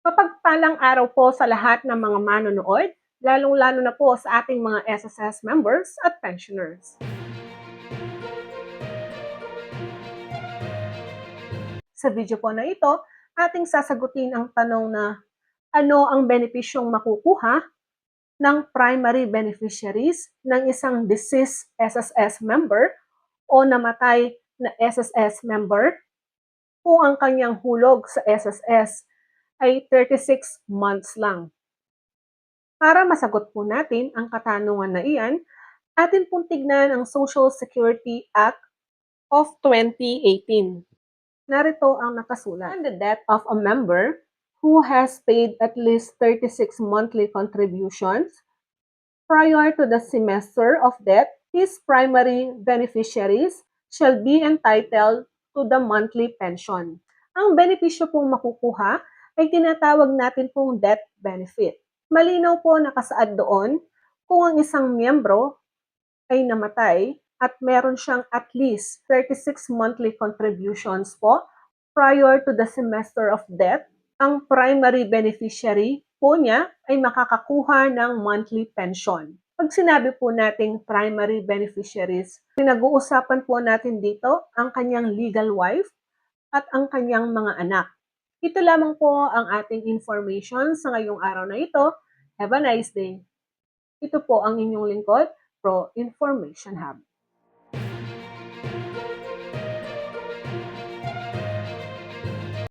Mapagpalang araw po sa lahat ng mga manonood, lalong-lalo na po sa ating mga SSS members at pensioners. Sa video po na ito, ating sasagutin ang tanong na ano ang benepisyong makukuha ng primary beneficiaries ng isang deceased SSS member o namatay na SSS member kung ang kanyang hulog sa SSS ay 36 months lang. Para masagot po natin ang katanungan na iyan, atin pong tignan ang Social Security Act of 2018. Narito ang nakasulat. On the death of a member who has paid at least 36 monthly contributions prior to the semester of death, his primary beneficiaries shall be entitled to the monthly pension. Ang benepisyo pong makukuha ay tinatawag natin pong death benefit. Malinaw po nakasaad doon kung ang isang miyembro ay namatay at meron siyang at least 36 monthly contributions po prior to the semester of death, ang primary beneficiary po niya ay makakakuha ng monthly pension. Pag sinabi po nating primary beneficiaries, pinag-uusapan po natin dito ang kanyang legal wife at ang kanyang mga anak. Ito lamang po ang ating information sa ngayong araw na ito. Have a nice day. Ito po ang inyong lingkod, Pro Information Hub.